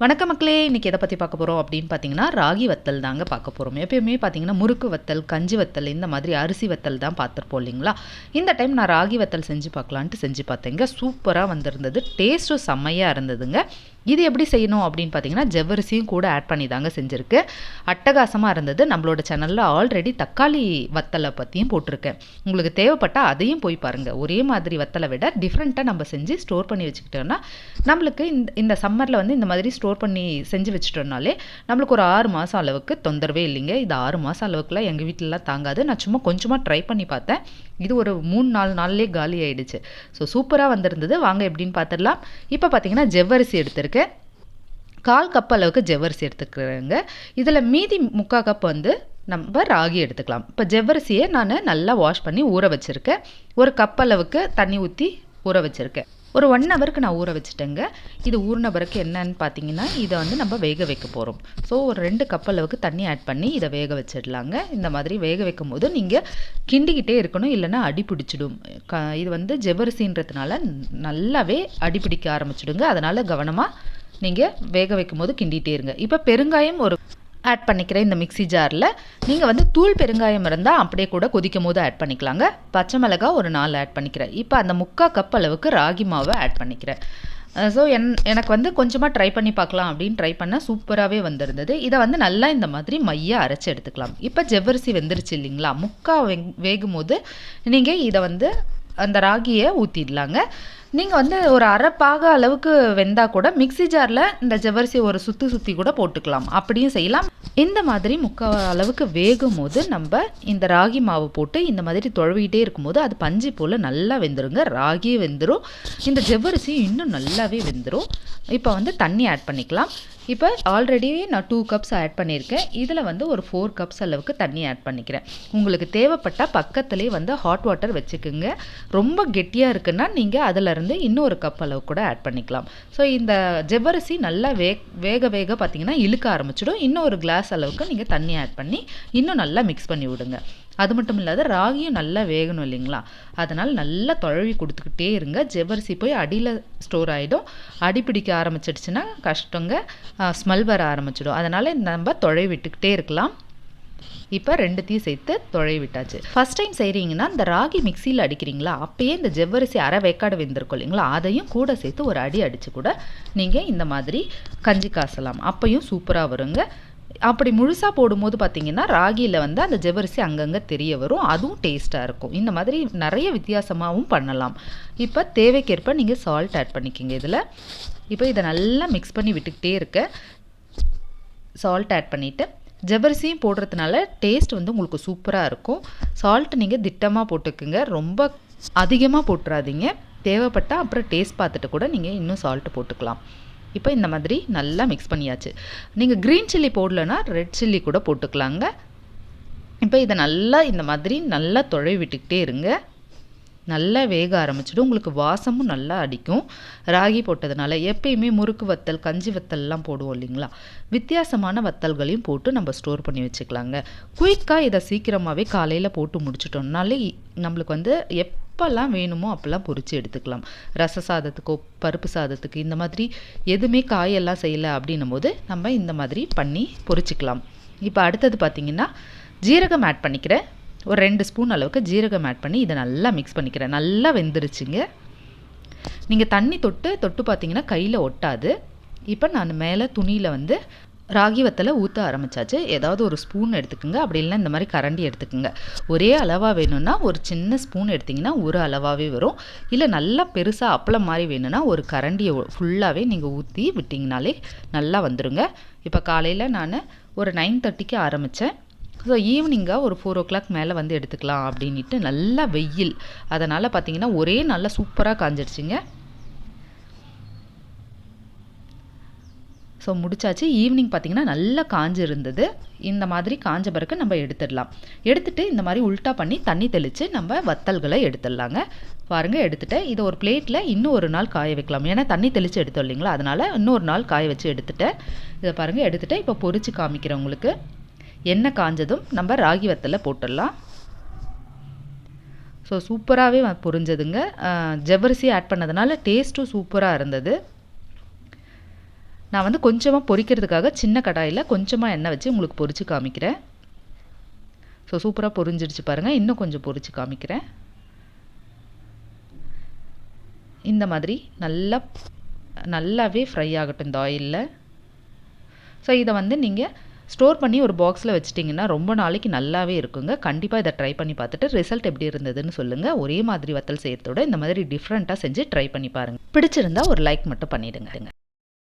வணக்க மக்களே இன்றைக்கி எதை பற்றி பார்க்க போகிறோம் அப்படின்னு பார்த்தீங்கன்னா ராகி வத்தல் தாங்க பார்க்க போகிறோம் எப்பயுமே பார்த்தீங்கன்னா முறுக்கு வத்தல் கஞ்சி வத்தல் இந்த மாதிரி அரிசி வத்தல் தான் பார்த்துருப்போம் இல்லைங்களா? இந்த டைம் நான் ராகி வத்தல் செஞ்சு பார்க்கலான்ட்டு செஞ்சு பார்த்தேங்க. சூப்பராக வந்திருந்தது. டேஸ்ட்டும் செம்மையாக இருந்ததுங்க. இது எப்படி செய்யணும் அப்படின்னு பார்த்தீங்கன்னா ஜவ்வரிசியும் கூட ஆட் பண்ணி தாங்க செஞ்சுருக்கு. அட்டகாசமாக இருந்தது. நம்மளோட சேனலில் ஆல்ரெடி தக்காளி வத்தலை பற்றியும் போட்டிருக்கேன். உங்களுக்கு தேவைப்பட்டால் அதையும் போய் பாருங்கள் ஒரே மாதிரி வத்தலை விட டிஃப்ரெண்ட்டாக நம்ம செஞ்சு ஸ்டோர் பண்ணி வச்சுக்கிட்டோம்னா நம்மளுக்கு இந்த இந்த சம்மரில் வந்து இந்த மாதிரி ஸ்டோர் பண்ணி செஞ்சு வச்சுட்டோம்னாலே நம்மளுக்கு ஒரு ஆறு மாதம் அளவுக்கு தொந்தரவே இல்லைங்க. இது ஆறு மாதம் அளவுக்குலாம் எங்கள் வீட்டிலலாம் தாங்காது. நான் சும்மா கொஞ்சமாக ட்ரை பண்ணி பார்த்தேன். இது ஒரு மூணு நாலு நாள்லேயே காலி ஆயிடுச்சு. ஸோ சூப்பராக வந்திருந்தது. வாங்க எப்படின்னு பார்த்துடலாம். இப்போ பார்த்தீங்கன்னா ஜவ்வரிசி எடுத்திருக்கேன் கால் கப் அளவுக்கு ஜவ்வரிசி எடுத்துக்கிறேங்க. இதில் மீதி முக்கால் கப் வந்து நம்ம ராகி எடுத்துக்கலாம். இப்போ ஜவ்வரிசியை நான் நல்லா வாஷ் பண்ணி ஊற வச்சுருக்கேன். ஒரு கப் அளவுக்கு தண்ணி ஊற்றி ஊற வச்சுருக்கேன். ஒரு ஒன் ஹவருக்கு நான் ஊற வச்சுட்டேங்க. இது ஊறின பிறகு என்னன்னு பார்த்தீங்கன்னா இதை வந்து நம்ம வேக வைக்க போகிறோம் ஸோ ஒரு ரெண்டு கப் அளவுக்கு தண்ணி ஆட் பண்ணி இதை வேக வச்சிடலாங்க. இந்த மாதிரி வேக வைக்கும் போது நீங்கள் கிண்டிக்கிட்டே இருக்கணும் இல்லைன்னா அடி பிடிச்சிடும். க இது வந்து ஜெவரிசின்றதுனால நல்லாவே அடி பிடிக்க ஆரம்பிச்சிடுங்க. அதனால் கவனமாக நீங்கள் வேக வைக்கும் போது கிண்டிகிட்டே இருங்க. இப்போ பெருங்காயம் ஒரு ஆட் பண்ணிக்கிறேன் இந்த மிக்ஸி ஜாரில் நீங்கள் வந்து தூள் பெருங்காயம் இருந்தால் அப்படியே கூட கொதிக்கும் போது ஆட் பண்ணிக்கலாங்க. பச்சை மிளகா ஒரு நாலு ஆட் பண்ணிக்கிறேன். இப்போ அந்த முக்கால் கப் அளவுக்கு ராகி மாவை ஆட் பண்ணிக்கிறேன். ஸோ என் எனக்கு வந்து கொஞ்சமாக ட்ரை பண்ணி பார்க்கலாம் அப்படின்னு ட்ரை பண்ணால் சூப்பராகவே வந்திருந்தது. இதை வந்து நல்லா இந்த மாதிரி மையாக அரைச்சி எடுத்துக்கலாம். இப்போ ஜவ்வரிசி வெந்துருச்சு இல்லைங்களா? முக்கா வெங் வேகும் போது நீங்கள் இதை வந்து அந்த ராகியை ஊற்றிடலாங்க நீங்கள் வந்து ஒரு அரைப்பாக அளவுக்கு வெந்தால் கூட மிக்ஸி ஜாரில் இந்த ஜவரிசியை ஒரு சுற்றி சுற்றி கூட போட்டுக்கலாம். அப்படியும் செய்யலாம். இந்த மாதிரி முக்கால் அளவுக்கு வேகும் போது நம்ம இந்த ராகி மாவு போட்டு இந்த மாதிரி தொழவிக்கிட்டே இருக்கும்போது அது பஞ்சு போல் நல்லா வெந்துருங்க. ராகி வெந்துடும் இந்த ஜவ்வரிசி இன்னும் நல்லாவே வெந்துடும் இப்போ வந்து தண்ணி ஆட் பண்ணிக்கலாம். இப்போ ஆல்ரெடி நான் டூ கப்ஸ் ஆட் பண்ணியிருக்கேன். இதில் வந்து ஒரு ஃபோர் கப்ஸ் அளவுக்கு தண்ணி ஆட் பண்ணிக்கிறேன். உங்களுக்கு தேவைப்பட்டால் பக்கத்துலேயே வந்து ஹாட் வாட்டர் வச்சுக்கோங்க. ரொம்ப கெட்டியாக இருக்குன்னா நீங்கள் அதில் அதிலருந்து இன்னொரு கப் அளவு கூட ஆட் பண்ணிக்கலாம். ஸோ இந்த ஜவ்வரிசி நல்லா வே வேக வேக பார்த்தீங்கன்னா இழுக்க ஆரம்பிச்சிடும். இன்னும் ஒரு கிளாஸ் அளவுக்கு நீங்கள் தண்ணி ஆட் பண்ணி இன்னும் நல்லா மிக்ஸ் பண்ணி விடுங்க. அது மட்டும் இல்லாத ராகியும் நல்லா வேகணும் இல்லைங்களா? அதனால் நல்லா தொழவி கொடுத்துக்கிட்டே இருங்க. ஜவ்வரிசி போய் அடியில் ஸ்டோர் ஆகிடும் அடி பிடிக்க ஆரம்பிச்சிடுச்சுன்னா கஷ்டங்க ஸ்மெல் வர ஆரம்பிச்சிடும். அதனால் நம்ம தொழவி விட்டுக்கிட்டே இருக்கலாம். இப்போ ரெண்டுத்தையும் சேர்த்து தொழை விட்டாச்சு. ஃபஸ்ட் டைம் செய்கிறீங்கன்னா இந்த ராகி மிக்சியில் அடிக்கிறீங்களா? அப்பயே இந்த ஜவ்வரிசி அரை வேக்காடு வெந்திருக்கும் இல்லைங்களா? அதையும் கூட சேர்த்து ஒரு அடி அடித்து கூட நீங்கள் இந்த மாதிரி கஞ்சி காசலாம். அப்பையும் சூப்பராக வருங்க. அப்படி முழுசாக போடும்போது பார்த்தீங்கன்னா ராகியில் வந்து அந்த ஜெவரிசி அங்கங்கே தெரிய வரும். அதுவும் டேஸ்ட்டாக இருக்கும். இந்த மாதிரி நிறைய வித்தியாசமாகவும் பண்ணலாம். இப்போ தேவைக்கேற்ப நீங்கள் சால்ட் ஆட் பண்ணிக்கிங்க இதில். இப்போ இதை நல்லா மிக்ஸ் பண்ணி விட்டுக்கிட்டே இருக்க. சால்ட் ஆட் பண்ணிவிட்டு ஜவ்வரிசியும் போடுறதுனால டேஸ்ட் வந்து உங்களுக்கு சூப்பராக இருக்கும். சால்ட் நீங்கள் திட்டமாக போட்டுக்குங்க. ரொம்ப அதிகமாக போட்டுறாதீங்க. தேவைப்பட்டால் அப்புறம் டேஸ்ட் பார்த்துட்டு கூட நீங்கள் இன்னும் சால்ட்டு போட்டுக்கலாம். இப்போ இந்த மாதிரி நல்லா மிக்ஸ் பண்ணியாச்சு. நீங்கள் க்ரீன் சில்லி போடலன்னா ரெட் சில்லி கூட போட்டுக்கலாங்க. இப்போ இதை நல்லா இந்த மாதிரி நல்லா தொழை விட்டுக்கிட்டே இருங்க. நல்லா வேக ஆரம்பிச்சிடும். உங்களுக்கு வாசமும் நல்லா அடிக்கும். ராகி போட்டதுனால எப்பயுமே முறுக்கு வத்தல் கஞ்சி வத்தல்லாம் போடுவோம் இல்லைங்களா? வித்தியாசமான வத்தல்களையும் போட்டு நம்ம ஸ்டோர் பண்ணி வச்சுக்கலாங்க. குயிக்காக இதை சீக்கிரமாகவே காலையில் போட்டு முடிச்சிட்டோம்னாலே நம்மளுக்கு வந்து எப் எப்போல்லாம் வேணுமோ அப்போல்லாம் பொறிச்சு எடுத்துக்கலாம். ரச சாதத்துக்கோ பருப்பு சாதத்துக்கு இந்த மாதிரி எதுவுமே காயெல்லாம் செய்யலை அப்படின்னும் போது நம்ம இந்த மாதிரி பண்ணி பொறிச்சிக்கலாம். இப்போ அடுத்தது பார்த்திங்கன்னா ஜீரகம் ஆட் பண்ணிக்கிறேன். ஒரு ரெண்டு ஸ்பூன் அளவுக்கு ஜீரகம் ஆட் பண்ணி இதை நல்லா மிக்ஸ் பண்ணிக்கிறேன். நல்லா வெந்துருச்சுங்க. நீங்கள் தண்ணி தொட்டு தொட்டு பார்த்தீங்கன்னா கையில் ஒட்டாது. இப்போ நான் மேலே துணியில் வந்து ராகி வத்தலை ஊற்ற ஆரம்பித்தாச்சு ஏதாவது ஒரு ஸ்பூன் எடுத்துக்கோங்க. அப்படி இல்லைன்னா இந்த மாதிரி கரண்டி எடுத்துக்கோங்க. ஒரே அளவாக வேணும்னா ஒரு சின்ன ஸ்பூன் எடுத்திங்கன்னா ஒரு அளவாகவே வரும். இல்லை நல்லா பெருசாக அப்பளம் மாதிரி வேணும்னா ஒரு கரண்டியை ஃபுல்லாகவே நீங்கள் ஊற்றி விட்டிங்கனாலே நல்லா வந்துடுங்க இப்போ காலையில் நான் ஒரு நைன் தேர்ட்டிக்கு ஆரம்பித்தேன் ஸோ ஈவினிங்காக ஒரு ஃபோர் ஓ கிளாக் மேலே வந்து எடுத்துக்கலாம் அப்படின்ட்டு நல்லா வெயில். அதனால் பார்த்தீங்கன்னா ஒரே நல்லா சூப்பராக காஞ்சிடுச்சிங்க. ஸோ முடிச்சாச்சு. ஈவினிங் பார்த்திங்கன்னா நல்லா காஞ்சு இருந்தது இந்த மாதிரி காஞ்ச பிறகு நம்ம எடுத்துடலாம். எடுத்துகிட்டு இந்த மாதிரி உல்ட்டா பண்ணி தண்ணி தெளித்து நம்ம வத்தல்களை எடுத்துடலாங்க. பாருங்கள் எடுத்துகிட்டு இதை ஒரு பிளேட்டில் இன்னும் ஒரு நாள் காய வைக்கலாம். ஏன்னா தண்ணி தெளித்து எடுத்தோம் இல்லைங்களா? அதனால் இன்னொரு நாள் காய வச்சு எடுத்துகிட்டேன் இதை பாருங்கள் எடுத்துகிட்டு இப்போ பொறிச்சு காமிக்கிறேன் உங்களுக்கு. எண்ணெய் காஞ்சதும் நம்ம ராகி வத்தலை போட்டுடலாம். ஸோ சூப்பராகவே பொரிஞ்சதுங்க. ஜவ்வரிசி ஆட் பண்ணதுனால டேஸ்ட்டும் சூப்பராக இருந்தது. நான் வந்து கொஞ்சமாக பொரிக்கிறதுக்காக சின்ன கடாயில் கொஞ்சமாக எண்ணெய் வச்சு உங்களுக்கு பொரித்து காமிக்கிறேன். ஸோ சூப்பராக பொரிஞ்சிடுச்சு பாருங்கள் இன்னும் கொஞ்சம் பொரித்து காமிக்கிறேன். இந்த மாதிரி நல்லா நல்லாவே ஃப்ரை ஆகட்டும் இந்த ஆயிலில் ஸோ இதை வந்து நீங்கள் ஸ்டோர் பண்ணி ஒரு பாக்ஸில் வச்சிட்டிங்கன்னா ரொம்ப நாளைக்கு நல்லாவே இருக்குங்க. கண்டிப்பாக இதை ட்ரை பண்ணி பார்த்துட்டு ரிசல்ட் எப்படி இருந்ததுன்னு சொல்லுங்கள் ஒரே மாதிரி வத்தல் செய்கிறதோட இந்த மாதிரி டிஃப்ரெண்ட்டாக செஞ்சு ட்ரை பண்ணி பாருங்கள் பிடிச்சிருந்தா ஒரு லைக் மட்டும் பண்ணிவிடுங்க